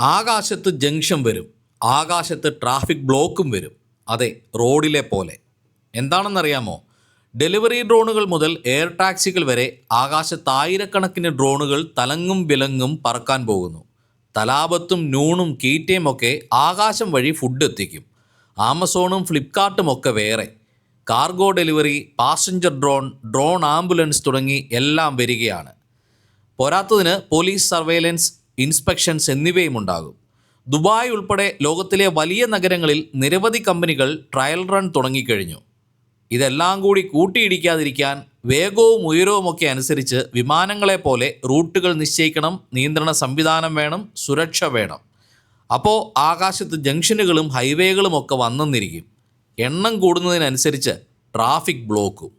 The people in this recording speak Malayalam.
ആകാശത്ത് ജംഗ്ഷൻ വരും ആകാശത്ത് ട്രാഫിക് ബ്ലോക്കും വരും. അതെ റോഡിലെ പോലെ. എന്താണെന്നറിയാമോ? ഡെലിവറി ഡ്രോണുകൾ മുതൽ എയർ ടാക്സികൾ വരെ ആകാശത്ത് ആയിരക്കണക്കിന് ഡ്രോണുകൾ തലങ്ങും വിലങ്ങും പറക്കാൻ പോകുന്നു. തലാപത്തും നൂണും കീറ്റയും ഒക്കെ ആകാശം വഴി ഫുഡ് എത്തിക്കും. ആമസോണും ഫ്ലിപ്കാർട്ടും ഒക്കെ വേറെ. Cargo delivery passenger drone drone ambulance തുടങ്ങി എല്ലാം വരികയാണ്. പോരാത്തതിന് പോലീസ് സർവേലൻസ് ഇൻസ്പെക്ഷൻസ് എന്നിവയും ഉണ്ടാകും ദുബായ് ഉൾപ്പെടെ ലോകത്തിലെ വലിയ നഗരങ്ങളിൽ നിരവധി കമ്പനികൾ ട്രയൽ റൺ തുടങ്ങിക്കഴിഞ്ഞു. ഇതെല്ലാം കൂടി കൂട്ടിയിടിക്കാതിരിക്കാൻ വേഗവും ഉയരവുമൊക്കെ അനുസരിച്ച് വിമാനങ്ങളെ പോലെ റൂട്ടുകൾ നിശ്ചയിക്കണം നിയന്ത്രണ സംവിധാനം വേണം സുരക്ഷ വേണം. അപ്പോൾ ആകാശത്ത് ജംഗ്ഷനുകളും ഹൈവേകളും ഒക്കെ വന്നെന്നിരിക്കും. എണ്ണം കൂടുന്നതിനനുസരിച്ച് ട്രാഫിക് ബ്ലോക്കും.